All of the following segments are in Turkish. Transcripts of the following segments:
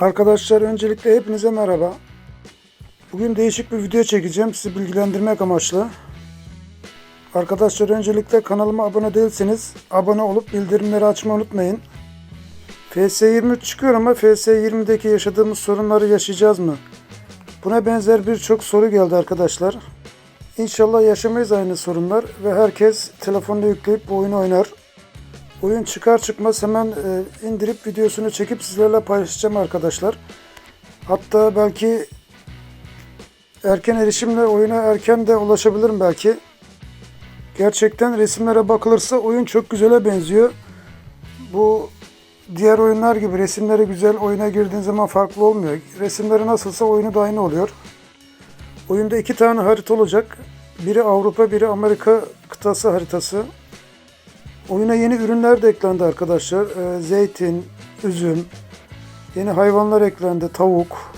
Arkadaşlar öncelikle hepinize merhaba. Bugün değişik bir video çekeceğim sizi bilgilendirmek amaçlı. Arkadaşlar öncelikle kanalıma abone değilseniz abone olup bildirimleri açmayı unutmayın. FS23 çıkıyor ama FS20'deki yaşadığımız sorunları yaşayacağız mı? Buna benzer birçok soru geldi arkadaşlar. İnşallah yaşamayız aynı sorunlar ve herkes telefonla yükleyip bu oyunu oynar. Oyun çıkar çıkmaz hemen e, indirip videosunu çekip sizlerle paylaşacağım arkadaşlar. Hatta belki erken erişimle oyuna erken de ulaşabilirim belki. Gerçekten resimlere bakılırsa oyun çok güzele benziyor. Bu diğer oyunlar gibi resimleri güzel oyuna girdiğin zaman farklı olmuyor. Resimleri nasılsa oyunu da aynı oluyor. Oyunda iki tane harita olacak. Biri Avrupa, biri Amerika kıtası haritası. Oyuna yeni ürünler de eklendi arkadaşlar. Ee, zeytin, üzüm, yeni hayvanlar eklendi, tavuk.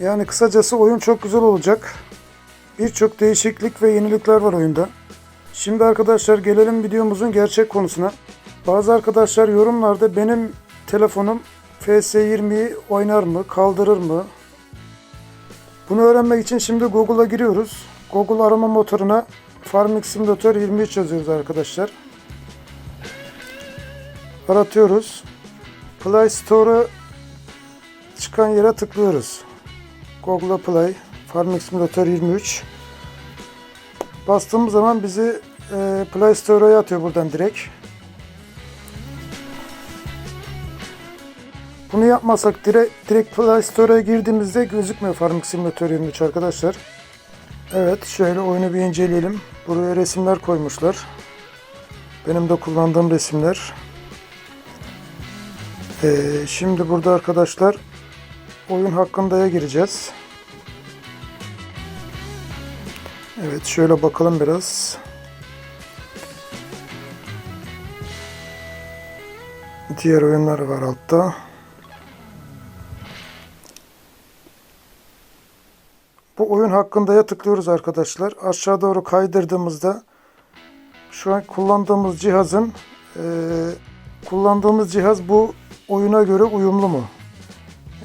Yani kısacası oyun çok güzel olacak. Birçok değişiklik ve yenilikler var oyunda. Şimdi arkadaşlar gelelim videomuzun gerçek konusuna. Bazı arkadaşlar yorumlarda benim telefonum FS20'yi oynar mı, kaldırır mı? Bunu öğrenmek için şimdi Google'a giriyoruz. Google arama motoruna Farming Simulator 23 yazıyoruz arkadaşlar aratıyoruz. Play Store'a çıkan yere tıklıyoruz. Google Play Farming Simulator 23 bastığımız zaman bizi e, Play Store'a atıyor buradan direkt. Bunu yapmasak direkt, direkt Play Store'a girdiğimizde gözükmüyor Farming Simulator 23 arkadaşlar. Evet şöyle oyunu bir inceleyelim. Buraya resimler koymuşlar. Benim de kullandığım resimler. Ee, şimdi burada arkadaşlar oyun hakkındaya gireceğiz. Evet şöyle bakalım biraz. Diğer oyunlar var altta. Bu oyun hakkındaya tıklıyoruz arkadaşlar. Aşağı doğru kaydırdığımızda şu an kullandığımız cihazın eee kullandığımız cihaz bu oyuna göre uyumlu mu?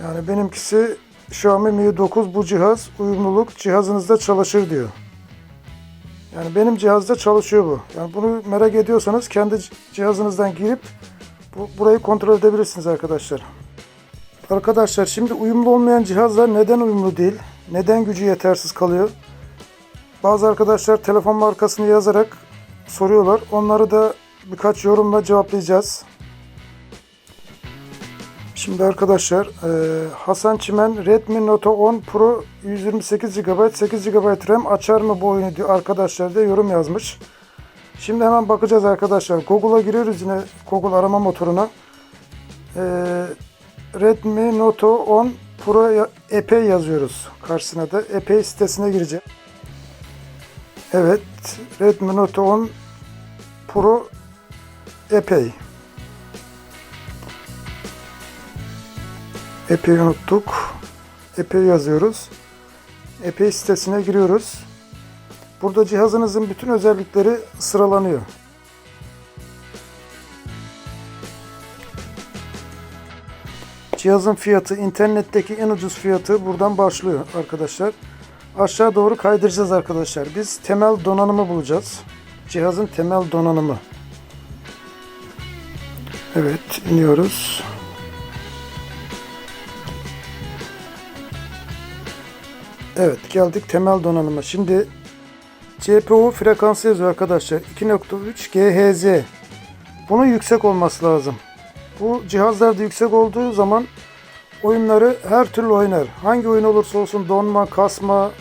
Yani benimkisi Xiaomi Mi 9 bu cihaz uyumluluk cihazınızda çalışır diyor. Yani benim cihazda çalışıyor bu. Yani bunu merak ediyorsanız kendi cihazınızdan girip bu, burayı kontrol edebilirsiniz arkadaşlar. Arkadaşlar şimdi uyumlu olmayan cihazlar neden uyumlu değil? Neden gücü yetersiz kalıyor? Bazı arkadaşlar telefon markasını yazarak soruyorlar. Onları da birkaç yorumla cevaplayacağız. Şimdi arkadaşlar e, Hasan Çimen Redmi Note 10 Pro 128 GB 8 GB RAM açar mı bu oyunu diyor arkadaşlar diye yorum yazmış. Şimdi hemen bakacağız arkadaşlar. Google'a giriyoruz yine Google arama motoruna. E, Redmi Note 10 Pro epey yazıyoruz. Karşısına da epey sitesine gireceğim. Evet Redmi Note 10 Pro epey. Epey unuttuk. Epey yazıyoruz. Epey sitesine giriyoruz. Burada cihazınızın bütün özellikleri sıralanıyor. Cihazın fiyatı, internetteki en ucuz fiyatı buradan başlıyor arkadaşlar. Aşağı doğru kaydıracağız arkadaşlar. Biz temel donanımı bulacağız. Cihazın temel donanımı. Evet, iniyoruz. Evet geldik temel donanıma. Şimdi CPU frekansı yazıyor arkadaşlar. 2.3 GHz. Bunun yüksek olması lazım. Bu cihazlarda yüksek olduğu zaman oyunları her türlü oynar. Hangi oyun olursa olsun donma, kasma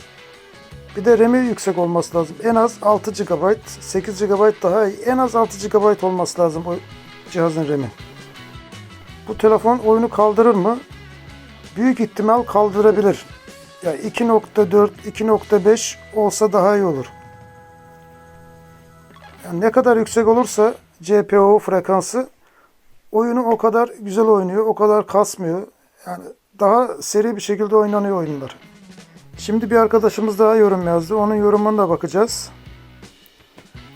bir de RAM'i yüksek olması lazım. En az 6 GB, 8 GB daha iyi. En az 6 GB olması lazım o cihazın RAM'i. Bu telefon oyunu kaldırır mı? Büyük ihtimal kaldırabilir. Ya 2.4, 2.5 olsa daha iyi olur. Yani ne kadar yüksek olursa GPU frekansı oyunu o kadar güzel oynuyor, o kadar kasmıyor. Yani daha seri bir şekilde oynanıyor oyunlar. Şimdi bir arkadaşımız daha yorum yazdı. Onun yorumuna da bakacağız.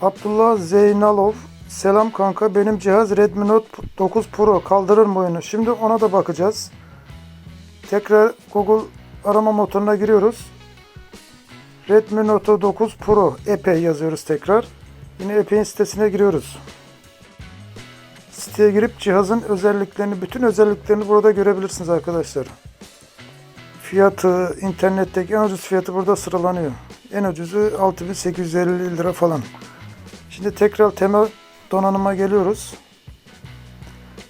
Abdullah Zeynalov Selam kanka benim cihaz Redmi Note 9 Pro kaldırır mı oyunu? Şimdi ona da bakacağız. Tekrar Google arama motoruna giriyoruz. Redmi Note 9 Pro epey yazıyoruz tekrar. Yine epey'in sitesine giriyoruz. Siteye girip cihazın özelliklerini, bütün özelliklerini burada görebilirsiniz arkadaşlar. Fiyatı, internetteki en ucuz fiyatı burada sıralanıyor. En ucuzu 6850 lira falan. Şimdi tekrar temel donanıma geliyoruz.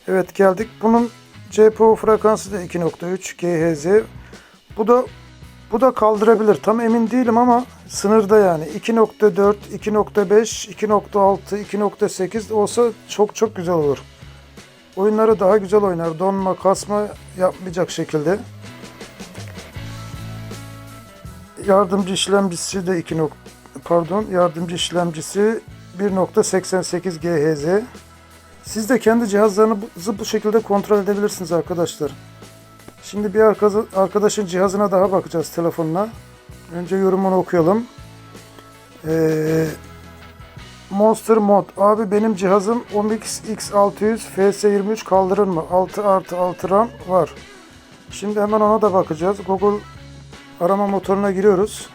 Evet geldik. Bunun GPU frekansı da 2.3 GHz. Bu da bu da kaldırabilir. Tam emin değilim ama sınırda yani. 2.4, 2.5, 2.6, 2.8 olsa çok çok güzel olur. Oyunları daha güzel oynar. Donma, kasma yapmayacak şekilde. Yardımcı işlemcisi de 2. nok- Pardon, yardımcı işlemcisi 1.88 GHz. Siz de kendi cihazlarınızı bu şekilde kontrol edebilirsiniz arkadaşlar. Şimdi bir arka- arkadaşın cihazına daha bakacağız telefonuna. Önce yorumunu okuyalım. Ee, Monster Mod. Abi benim cihazım Omix X600 FS23 kaldırır mı? 6 artı 6 RAM var. Şimdi hemen ona da bakacağız. Google arama motoruna giriyoruz.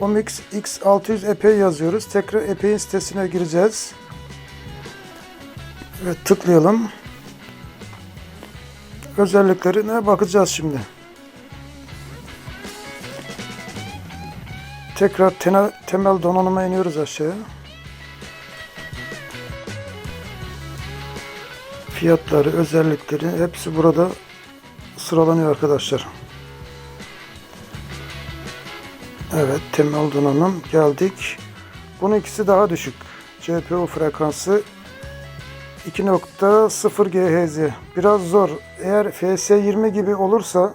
Omix X600 epey yazıyoruz. Tekrar epey'in sitesine gireceğiz. Evet tıklayalım. Özelliklerine bakacağız şimdi. Tekrar tena- temel donanıma iniyoruz aşağıya. Fiyatları, özellikleri hepsi burada sıralanıyor arkadaşlar. Evet, temel donanım geldik. Bunun ikisi daha düşük. CPU frekansı 2.0 GHz. Biraz zor. Eğer FS20 gibi olursa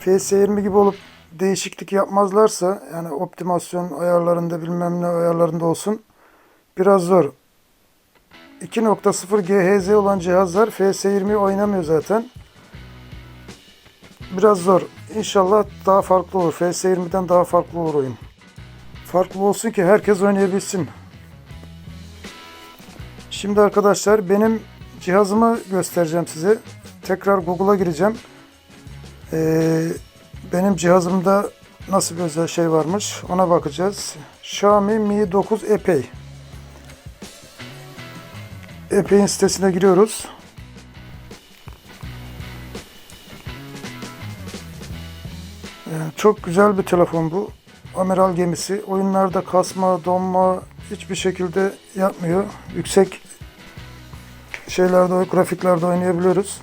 FS20 gibi olup değişiklik yapmazlarsa yani optimasyon ayarlarında bilmem ne ayarlarında olsun biraz zor. 2.0 GHz olan cihazlar FS20 oynamıyor zaten. Biraz zor. İnşallah daha farklı olur. FS20'den daha farklı olur oyun. Farklı olsun ki herkes oynayabilsin. Şimdi arkadaşlar benim cihazımı göstereceğim size. Tekrar Google'a gireceğim. Ee, benim cihazımda nasıl bir özel şey varmış ona bakacağız. Xiaomi Mi 9 Epey. Epey'in sitesine giriyoruz. Yani çok güzel bir telefon bu. Amiral gemisi. Oyunlarda kasma, donma hiçbir şekilde yapmıyor. Yüksek şeylerde, grafiklerde oynayabiliyoruz.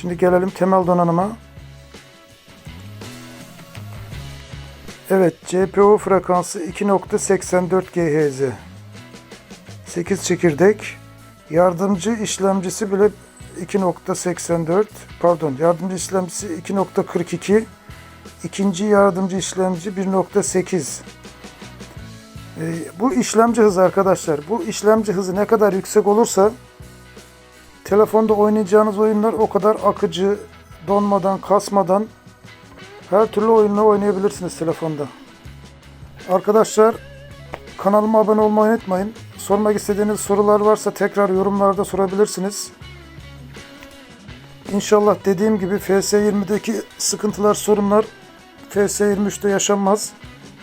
Şimdi gelelim temel donanıma. Evet, GPU frekansı 2.84 GHz. 8 çekirdek. Yardımcı işlemcisi bile 2.84 pardon yardımcı işlemcisi 2.42 ikinci yardımcı işlemci 1.8 Ee, bu işlemci hızı arkadaşlar bu işlemci hızı ne kadar yüksek olursa telefonda oynayacağınız oyunlar o kadar akıcı donmadan kasmadan her türlü oyunla oynayabilirsiniz telefonda. Arkadaşlar kanalıma abone olmayı unutmayın. Sormak istediğiniz sorular varsa tekrar yorumlarda sorabilirsiniz. İnşallah dediğim gibi FS20'deki sıkıntılar, sorunlar FS23'te yaşanmaz.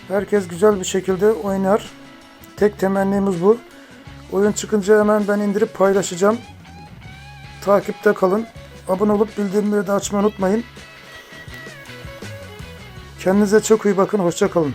Herkes güzel bir şekilde oynar. Tek temennimiz bu. Oyun çıkınca hemen ben indirip paylaşacağım. Takipte kalın. Abone olup bildirimleri de açmayı unutmayın. Kendinize çok iyi bakın. Hoşça kalın.